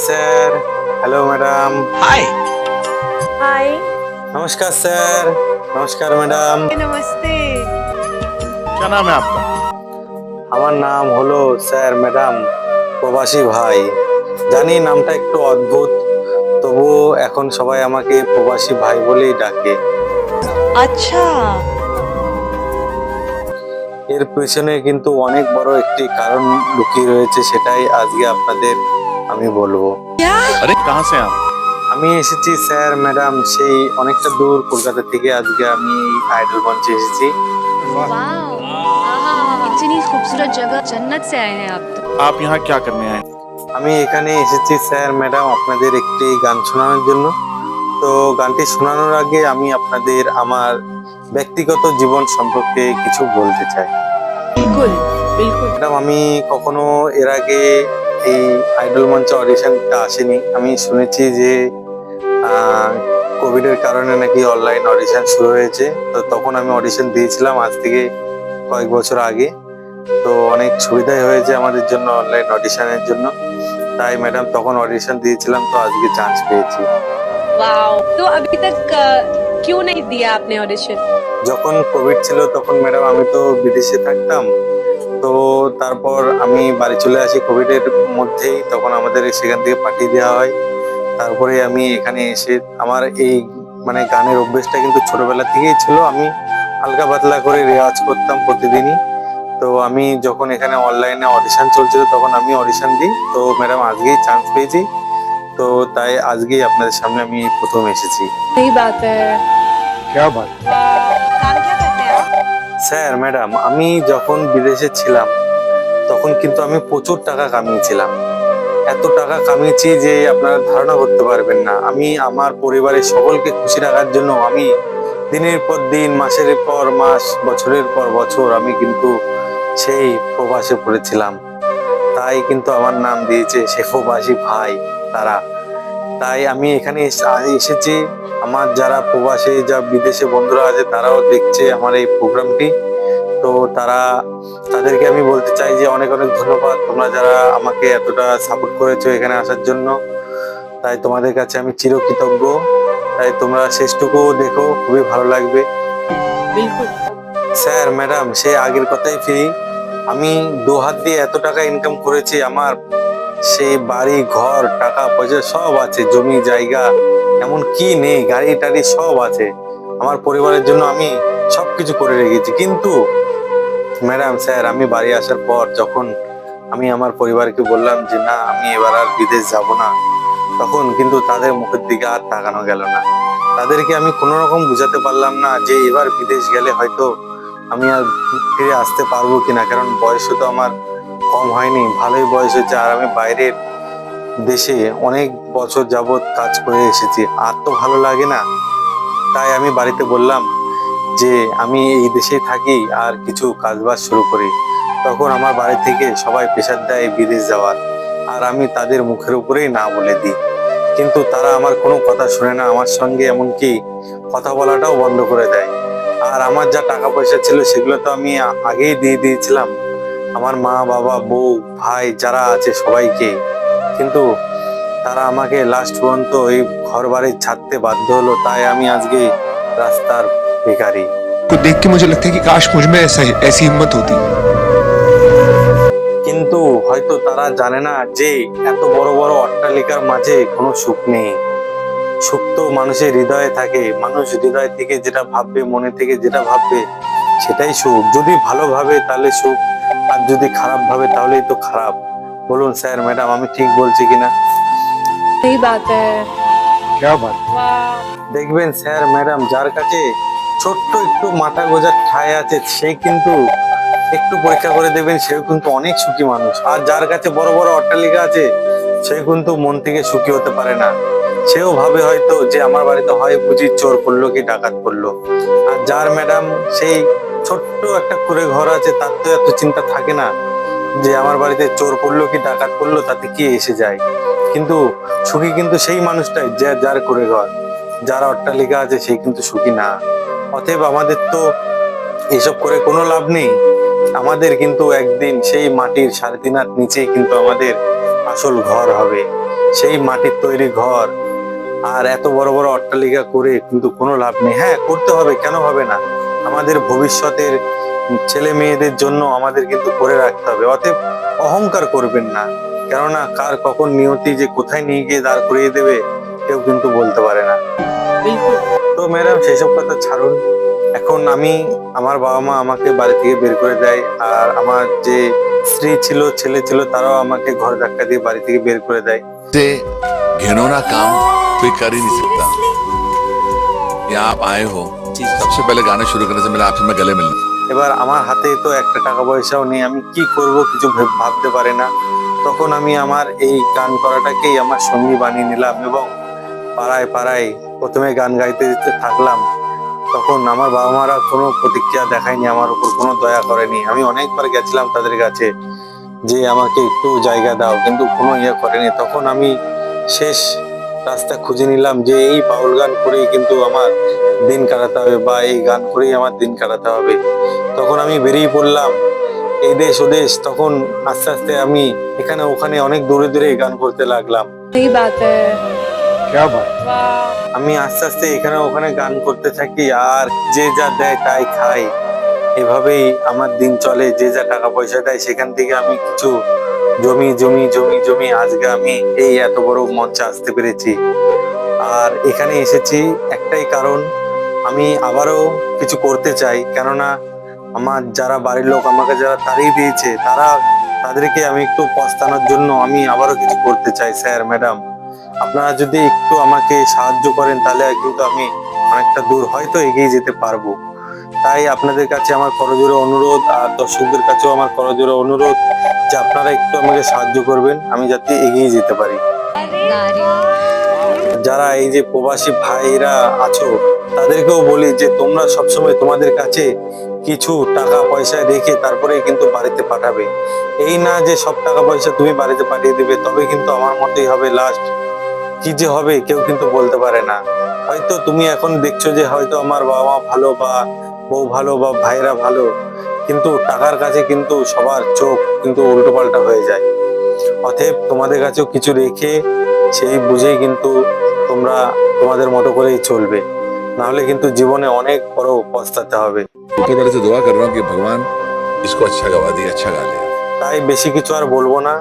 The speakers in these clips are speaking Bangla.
sir hello madam hi hi নমস্কার স্যার নমস্কার ম্যাডাম नमस्ते क्या नाम है आपका আমার নাম হলো স্যার ম্যাডাম প্রবাসী ভাই জানি নামটা একটু অদ্ভুত তবুও এখন সবাই আমাকে প্রবাসী ভাই বলেই ডাকে अच्छा এর পেছনে কিন্তু অনেক বড় একটি কারণ লুকিয়ে রয়েছে সেটাই আজকে আপনাদের আমি বলবো क्या अरे कहाँ से हैं आप আমি এসেছি স্যার ম্যাডাম সেই অনেকটা দূর কলকাতা থেকে আজকে আমি আইডল মঞ্চে এসেছি वाओ आहा, इतनी खूबसूरत जगह जन्नत से आए हैं आप तो आप यहाँ क्या करने आए हैं? আমি এখানে এসেছি স্যার ম্যাডাম আপনাদের একটি গান শোনানোর জন্য তো গানটি শোনানোর আগে আমি আপনাদের আমার ব্যক্তিগত জীবন সম্পর্কে কিছু বলতে চাই बिल्कुल बिल्कुल ম্যাডাম আমি কখনো এর আগে এই আইডল মঞ্চে অডিশনটা আসেনি আমি শুনেছি যে কোভিড এর কারণে নাকি অনলাইন অডিশন শুরু হয়েছে তো তখন আমি অডিশন দিয়েছিলাম আজ থেকে কয়েক বছর আগে তো অনেক সুবিধাই হয়েছে আমাদের জন্য অনলাইন অডিশনের জন্য তাই ম্যাডাম তখন অডিশন দিয়েছিলাম তো আজকে চান্স পেয়েছি वाओ तो अभी तक अ, क्यों नहीं दिया आपने ऑडिशन যখন কোভিড ছিল তখন ম্যাডাম আমি তো বিদেশে থাকতাম তো তারপর আমি বাড়ি চলে আসি কোভিডের মধ্যেই তখন আমাদের সেখান থেকে পাঠিয়ে দেওয়া হয়। তারপরে আমি এখানে এসে আমার এই মানে গানের অভ্যেসটা কিন্তু ছোটবেলা থেকেই ছিল। আমি হালকা পাতলা করে রেওয়াজ করতাম প্রতিদিনই। তো আমি যখন এখানে অনলাইনে অডিশন চলছিল তখন আমি অডিশন দিই। তো ম্যাডাম আজকেই চান্স পেয়েছি। তো তাই আজকেই আপনাদের সামনে আমি প্রথম এসেছি। এই বাত স্যার, ম্যাডাম, আমি যখন বিদেশে ছিলাম, তখন কিন্তু আমি প্রচুর টাকা কামিয়েছিলাম। এত টাকা কামিয়েছি যে আপনারা ধারণা করতে পারবেন না। আমি, আমার পরিবারের সকলকে খুশি রাখার জন্য আমি দিনের পর দিন, মাসের পর মাস, বছরের পর বছর আমি কিন্তু সেই প্রবাসে পড়েছিলাম। তাই কিন্তু আমার নাম দিয়েছে সে প্রবাসী ভাই, তারা। তাই আমি এখানে এসেছি। আমার যারা প্রবাসী যা বিদেশে বন্ধুরা আছে তারাও দেখছে আমার এই প্রোগ্রামটি। তো তারা তাদেরকে আমি বলতে চাই যে অনেক অনেক ধন্যবাদ। তোমরা যারা আমাকে এতটা সাপোর্ট করেছ এখানে আসার জন্য। তাই তোমাদের কাছে আমি চিরকৃতজ্ঞ। তাই তোমরা শেষটুকু দেখো খুবই ভালো লাগবে। স্যার ম্যাডাম সে আগের কথাই ফিরি। আমি দু হাত দিয়ে এত টাকা ইনকাম করেছি আমার সেই বাড়ি, ঘর, টাকা পয়সা সব আছে, জমি, জায়গা, এমন কি নেই, গাড়ি, টাড়ি সব আছে। আমার পরিবারের জন্য আমি সব কিছু করে রেখেছি। কিন্তু ম্যাডাম, স্যার, আমি বাড়ি আসার পর যখন আমি আমার পরিবারকে বললাম যে, না, আমি এবার আর বিদেশ যাব না, তখন কিন্তু তাদের মুখের দিকে আর তাকানো গেল না। তাদেরকে আমি কোনো রকম বুঝাতে পারলাম না যে, এবার বিদেশ গেলে হয়তো আমি আর ফিরে আসতে পারব কিনা। কারণ বয়সে তো আমার কম হয়নি, ভালোই বয়স হয়েছে। আর আমি বাইরের দেশে অনেক বছর যাবৎ কাজ করে এসেছি। আর তো ভালো লাগে না। তাই আমি বাড়িতে বললাম যে, আমি এই দেশেই থাকি আর কিছু কাজবাজ শুরু করি। তখন আমার বাড়ি থেকে সবাই প্রেশার দেয় বিদেশ যাওয়ার। আর আমি তাদের মুখের উপরেই না বলে দিই। কিন্তু তারা আমার কোনো কথা শুনে না। আমার সঙ্গে এমনকি কথা বলাটাও বন্ধ করে দেয়। আর আমার যা টাকা পয়সা ছিল সেগুলো তো আমি আগেই দিয়ে দিয়েছিলাম। আমার মা বাবা বউ ভাই যারা আছে সবাইকে কিন্তু তারা আমাকে লাস্ট পর্যন্ত এই ঘর বাড়ি ছাড়তে বাধ্য হলো তাই আমি আজকে রাস্তার ভিখারি को देख के मुझे लगता है कि काश मुझ में ऐसा ऐसी हिम्मत होती কিন্তু হয়তো তারা জানে না যে এত বড় বড় অট্টালিকার মাঝে কোনো সুখ নেই সুখ তো মানুষের হৃদয়ে থাকে মানুষ হৃদয় থেকে যেটা ভাববে মনে থেকে যেটা ভাববে সেটাই সুখ যদি ভালো ভাবে তাহলে সুখ আর যদি খারাপ ভাবে তাহলেই তো খারাপ। বলুন স্যার ম্যাডাম আমি ঠিক বলছি কিনা? বাত। দেখবেন স্যার ম্যাডাম যার কাছে ছোট্ট একটু মাথা গোজার ঠায় আছে সে কিন্তু একটু পরীক্ষা করে দেবেন সেও কিন্তু অনেক সুখী মানুষ। আর যার কাছে বড় বড় অট্টালিকা আছে সে কিন্তু মন থেকে সুখী হতে পারে না। সেও ভাবে হয়তো যে আমার বাড়িতে হয় বুঝি চোর করল কি ডাকাত করল। আর যার ম্যাডাম সেই ছোট্ট একটা করে ঘর আছে, তার তো এত চিন্তা থাকে না যে আমার বাড়িতে চোর পড়ল কি ডাকাত পড়ল, তাতে কি এসে যায়? কিন্তু সুখী কিন্তু সেই মানুষটাই যে যার করে ঘর। যার অট্টালিকা আছে সেই কিন্তু সুখী না। অতএব আমাদের তো এসব করে কোনো লাভ নেই। আমাদের কিন্তু একদিন সেই মাটির সাড়ে তিন হাত নিচেই কিন্তু আমাদের আসল ঘর হবে। সেই মাটির তৈরি ঘর। আর এত বড় বড় অট্টালিকা করে কিন্তু কোনো লাভ নেই। হ্যাঁ করতে হবে, কেন হবে না? আমাদের ভবিষ্যতের ছেলে মেয়েদের জন্য আমাদের কিন্তু করে রাখতে হবে অতএব অহংকার করবেন না কেননা কার কখন নিয়তি যে কোথায় নিয়ে গিয়ে দাঁড় করিয়ে দেবে কেউ কিন্তু বলতে পারে না তো ম্যাডাম সেসব কথা ছাড়ুন এখন আমি আমার বাবা মা আমাকে বাড়ি থেকে বের করে দেয় আর আমার যে স্ত্রী ছিল ছেলে ছিল তারাও আমাকে ঘর ধাক্কা দিয়ে বাড়ি থেকে বের করে দেয় से घिनौना काम कोई कर ही नहीं सकता यहाँ आप आए हो सबसे पहले गाना शुरू करने से पहले आपसे मैं गले मिलना এবার আমার হাতে তো একটা টাকা পয়সাও নেই আমি কি করব কিছু ভেব- ভাবতে পারে না তখন আমি আমার এই গান করাটাকেই আমার সঙ্গী বানিয়ে নিলাম এবং পাড়ায় পাড়ায় প্রথমে গান গাইতে যেতে থাকলাম তখন আমার বাবা মারা কোনো প্রতিক্রিয়া দেখায়নি আমার উপর কোনো দয়া করেনি আমি অনেকবার গেছিলাম তাদের কাছে যে আমাকে একটু জায়গা দাও কিন্তু কোনো ইয়ে করেনি তখন আমি শেষ রাস্তা খুঁজে নিলাম যে এই বাউল গান করেই কিন্তু আমার দিন কাটাতে হবে বা এই গান করেই আমার দিন কাটাতে হবে। তখন আমি বেরিয়ে পড়লাম এই দেশ ও দেশ তখন আস্তে আস্তে আমি এখানে ওখানে অনেক দূরে দূরে গান করতে লাগলাম। আমি আস্তে আস্তে এখানে ওখানে গান করতে থাকি আর যে যা দেয় তাই খাই। এভাবেই আমার দিন চলে যে যা টাকা পয়সা দেয় সেখান থেকে আমি কিছু জমি জমি জমি জমি, আজকে আমি এই এত বড় মঞ্চে আসতে পেরেছি। আর এখানে এসেছি একটাই কারণ, আমি আবারও কিছু করতে চাই। কেননা আমার যারা বাড়ির লোক আমাকে যারা তাড়িয়ে দিয়েছে, তারা তাদেরকে আমি একটু পস্তানোর জন্য আমি আবারও কিছু করতে চাই, স্যার, ম্যাডাম। আপনারা যদি একটু আমাকে সাহায্য করেন, তাহলে কিন্তু আমি অনেকটা দূর হয়তো এগিয়ে যেতে পারব। তাই আপনাদের কাছে আমার করজোরে অনুরোধ আর দর্শকদের কাছেও আমার করজোরে অনুরোধ যে আপনারা একটু আমাকে সাহায্য করবেন, আমি যাতে এগিয়ে যেতে পারি। যারা এই যে প্রবাসী ভাইরা আছো, তাদেরকেও বলি যে তোমরা সবসময় তোমাদের কাছে কিছু টাকা পয়সা রেখে তারপরে কিন্তু বাড়িতে পাঠাবে। এই না যে সব টাকা পয়সা তুমি বাড়িতে পাঠিয়ে দিবে, তবে কিন্তু আমার মতেই হবে লাস্ট কি যে হবে কেউ কিন্তু বলতে পারে না। হয়তো তুমি এখন দেখছ যে হয়তো আমার বাবা মা ভালো বা বউ ভালো বা ভাইরা ভালো কিন্তু টাকার কাছে কিন্তু সবার চোখ কিন্তু উল্টো পাল্টা হয়ে যায় অতএব তোমাদের কাছেও কিছু রেখে সেই বুঝেই কিন্তু তোমরা তোমাদের মতো করেই চলবে নাহলে কিন্তু জীবনে অনেক বড় পস্তাতে হবে ऊपर वाले से दुआ कर रहा हूँ कि भगवान इसको अच्छा गवा दिए अच्छा गा ले তাই বেশি কিছু আর বলবো না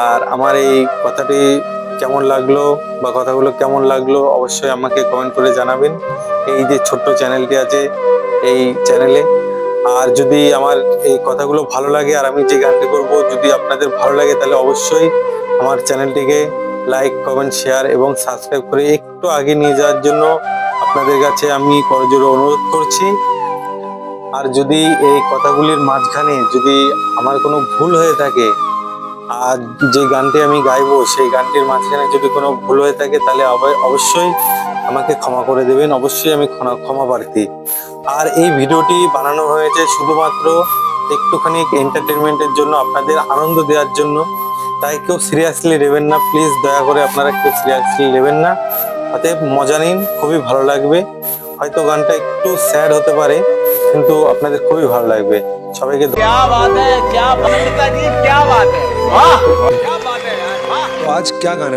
আর আমার এই কথাটি কেমন লাগলো বা কথাগুলো কেমন লাগলো অবশ্যই আমাকে কমেন্ট করে জানাবেন এই যে ছোট্ট চ্যানেলটি আছে এই চ্যানেলে আর যদি আমার এই কথাগুলো ভালো লাগে আর আমি যে গানটি করব, যদি আপনাদের ভালো লাগে, তাহলে অবশ্যই আমার চ্যানেলটিকে লাইক কমেন্ট শেয়ার এবং সাবস্ক্রাইব করে একটু আগে নিয়ে যাওয়ার জন্য আপনাদের কাছে আমি করজোরে অনুরোধ করছি। আর যদি এই কথাগুলির মাঝখানে যদি আমার কোনো ভুল হয়ে থাকে, আর যে গানটি আমি গাইবো, সেই গানটির মাঝখানে যদি কোনো ভুল হয়ে থাকে, তাহলে অবশ্যই আমাকে ক্ষমা করে দেবেন। অবশ্যই আমি ক্ষমা প্রার্থী। আর এই ভিডিওটি বানানো হয়েছে শুধুমাত্র একটুখানি এন্টারটেনমেন্টের জন্য আপনাদের আনন্দ দেওয়ার জন্য। তাই কেউ সিরিয়াসলি নেবেন না প্লিজ দয়া করে আপনারা কেউ সিরিয়াসলি নেবেন না। তাতে মজা নিন খুবই ভালো লাগবে। হয়তো গানটা একটু স্যাড হতে পারে কিন্তু আপনাদের খুবই ভালো লাগবে। সবাইকে আজ ক্যা গান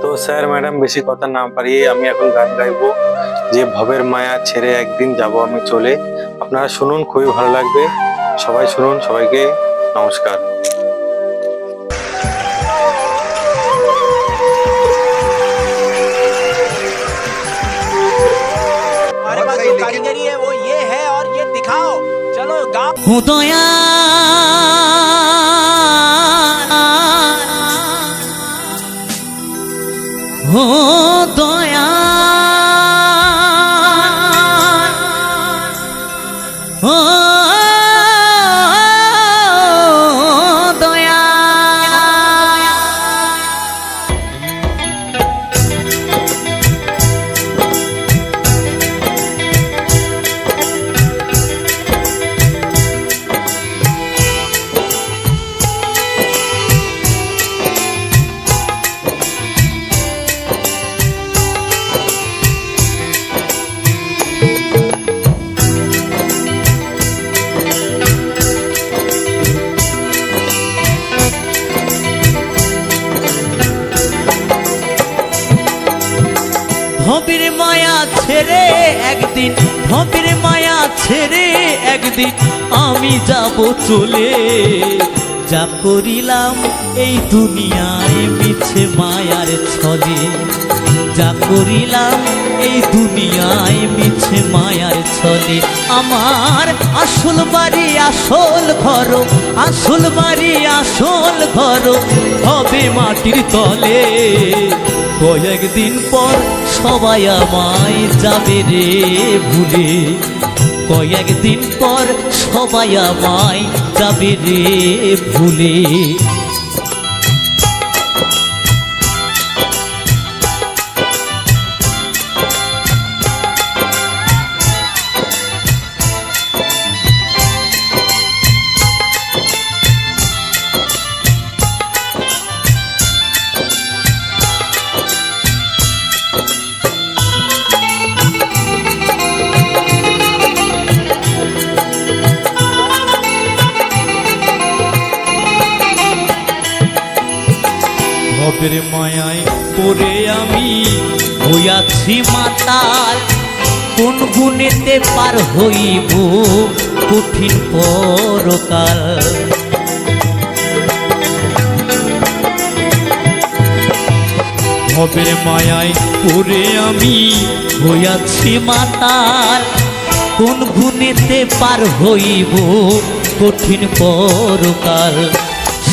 তো স্যার ম্যাডাম বেশি কথা না পারিয়ে আমি এখন গান গাইবো যে ভবের মায়া ছেড়ে একদিন যাব আমি চলে আপনারা শুনুন খুবই ভালো লাগবে সবাই শুনুন সবাইকে নমস্কার हमारे पास जो कारीगरी है वो ये है और ये दिखाओ चलो गाओ हूँ तो हो মায়া ছেড়ে একদিন আমি যাব চলে। যা করিলাম এই দুনিয়ায় মিছে মায়ার ছলে। যা করিলাম এই দুনিয়ায় মিছে মায়ার ছলে। আমার আসল বাড়ি, আসল ঘর, আসল বাড়ি, আসল ঘর হবে মাটির তলে। কয়েকদিন পর সবাই আমায় যাবে রে ভুলে। কয়েকদিন পর সবাই আমায় যাবে রে ভুলে। ভবের মায়ায় পড়ে আমি হইয়াছি মাতাল। কোন গুণেতে পার হইব কঠিন পরকাল? ভবের মায়ায় পড়ে আমি হইয়াছি মাতাল। কোন গুণেতে পার হইব কঠিন পরকাল?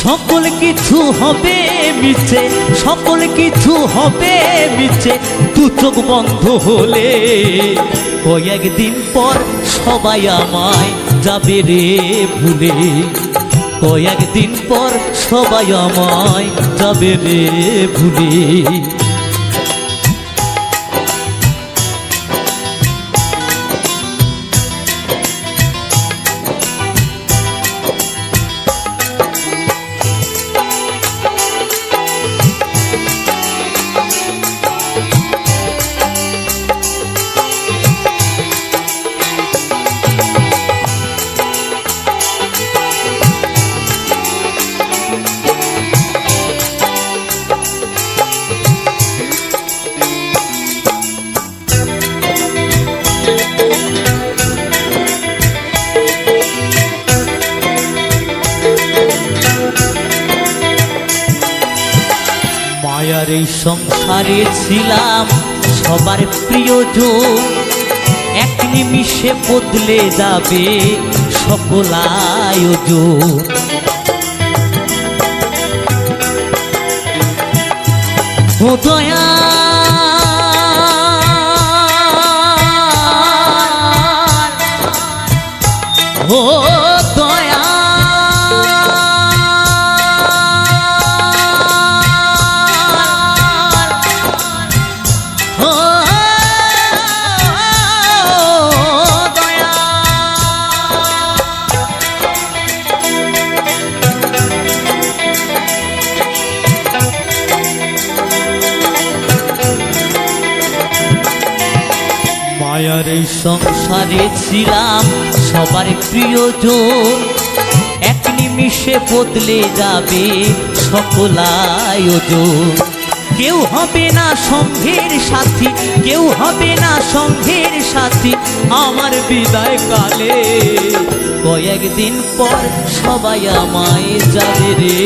সকল কিছু হবে মিছে, সকল কিছু হবে মিছে। দু চোখ বন্ধ হলে কয়েকদিন পর সবাই আমায় যাবে রে ভুলে। একদিন পর সবাই আমায় যাবে রে ভুলে। এই সংসারে ছিলাম সবার প্রিয়জন। এক নিমিষে বদলে যাবে সকল আয়োজন। দয়া। ও মায়ার সংসারে ছিলাম সবার প্রিয়জন। এক নিমিষে বদলে যাবে সকল আয়োজন। কেউ হবে না সঙ্ঘের সাথী, কেউ হবে না সঙ্ঘের সাথী আমার বিদায় কালে কয়েকদিন পর সবাই আমায় যাবে রে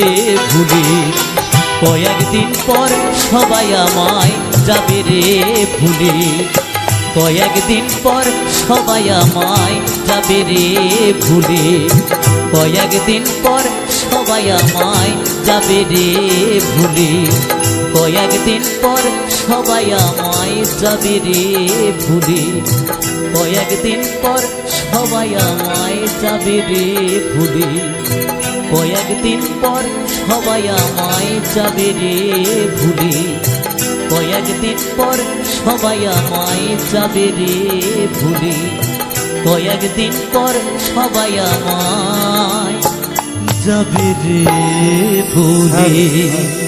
ভুলে। কয়েকদিন পর সবাই আমায় যাবে রে ভুলে। কয়েকদিন পর সবাই আমায় যাবে রে ভুলে। কয়েকদিন পর সবাই আমায় যাবে রে ভুলে। কয়েকদিন পর সবাই আমায় যাবে রে ভুলে। কয়েকদিন পর সবাই আমায় যাবে রে ভুলে। কয়েকদিন পর সবাই আমায় যাবে রে ভুলে। কয়েকদিন পর সবাই আমায় যাবে রে ভুলে। কয়েকদিন পর সবাই আমায় যাবে রে ভুলে।